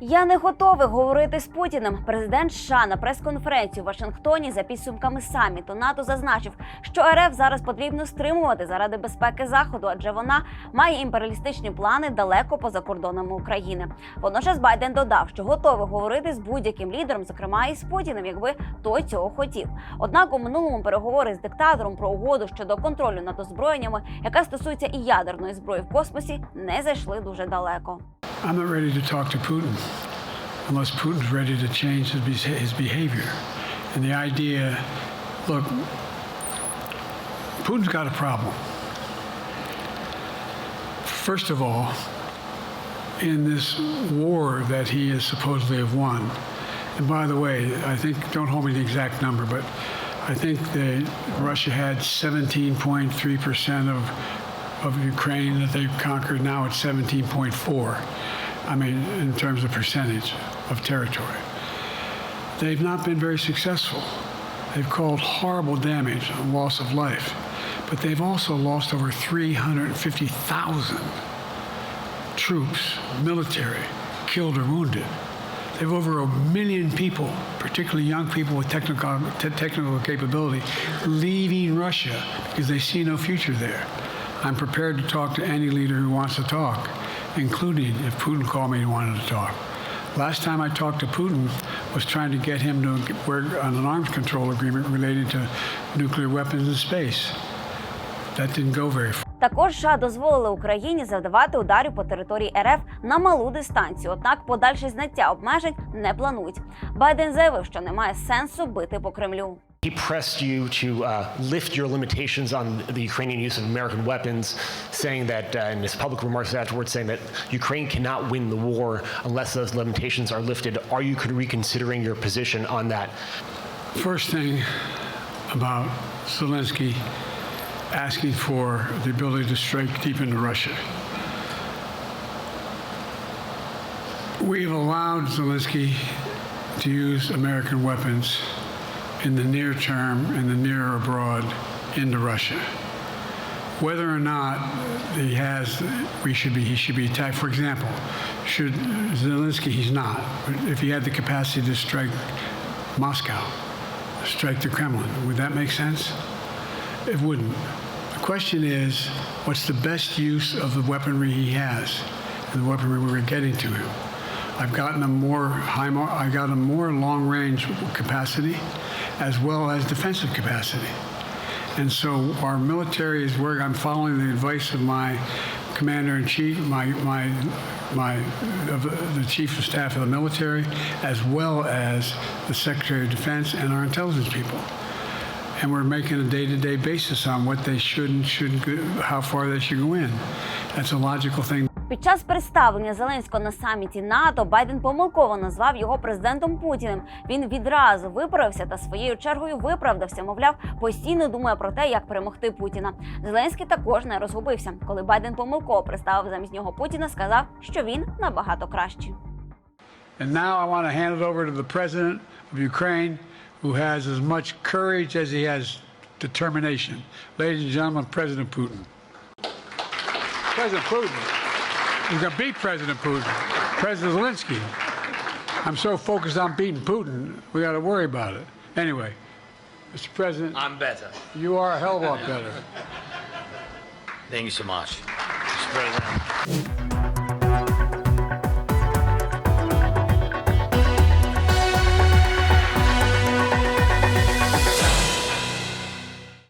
Я не готовий говорити з Путіним. Президент США на прес-конференції у Вашингтоні за підсумками саміту НАТО зазначив, що РФ зараз потрібно стримувати заради безпеки Заходу, адже вона має імперіалістичні плани далеко поза кордонами України. Водночас Байден додав, що готовий говорити з будь-яким лідером, зокрема і з Путіним, якби той цього хотів. Однак у минулому переговори з диктатором про угоду щодо контролю над озброєннями, яка стосується і ядерної зброї в космосі, не зайшли дуже далеко. I'm not ready to talk to Putin unless Putin's ready to change his, his behavior. And the idea look, Putin's got a problem. First of all, in this war that he is supposedly have won, and by the way, I think, don't hold me the exact number, but I think that Russia had 17.3% of, of Ukraine that they've conquered. Now it's 17.4. I mean, in terms of percentage of territory. They've not been very successful. They've caused horrible damage and loss of life, but they've also lost over 350,000 troops, military, killed or wounded. They've over a million people, particularly young people with technical, te- technical capability, leaving Russia because they see no future there. I'm prepared to talk to any leader who wants to talk, including if Putin called me and wanted to talk. Last time I talked to Putin was trying to get him to work on an arms control agreement related to nuclear weapons in space. That didn't go very far. Також США дозволили Україні завдавати ударів по території РФ на малу дистанцію. Однак подальше зняття обмежень не планують. Байден заявив, що немає сенсу бити по Кремлю. He pressed you to uh, lift your limitations on the Ukrainian use of American weapons, saying that, uh, in his public remarks afterwards, saying that Ukraine cannot win the war unless those limitations are lifted. Are you reconsidering your position on that? First thing about Zelensky asking for the ability to strike deep into Russia. We've allowed Zelensky to use American weapons in the near term, in the nearer abroad, into Russia. Whether or not he has, we should be, he should be attacked. For example, should Zelensky, he's not. If he had the capacity to strike Moscow, strike the Kremlin, would that make sense? It wouldn't. The question is, what's the best use of the weaponry he has and the weaponry we're getting to him? I've gotten a more high, I got a more long-range capacity, as well as defensive capacity. And so our military is where I'm following the advice of my commander in chief, my my my the chief of staff of the military, as well as the secretary of defense and our intelligence people. And we're making a day-to-day basis on what they should and shouldn't, how far they should go in. That's a logical thing. Під час представлення Зеленського на саміті НАТО Байден помилково назвав його президентом Путіним. Він відразу виправився та своєю чергою виправдався. Мовляв, постійно думає про те, як перемогти Путіна. Зеленський також не розгубився. Коли Байден помилково представив замість нього Путіна, сказав, що він набагато кращий. And now I want to hand it over to the president of Ukraine, who has as much courage as he has determination. Ladies and gentlemen, President Putin. President Putin. You're going to beat President Putin. President Zelensky. I'm so focused on beating Putin, we got to worry about it. Anyway, Mr. President, I'm better. you are a hell of a lot better. Thank you so much. Mr. President.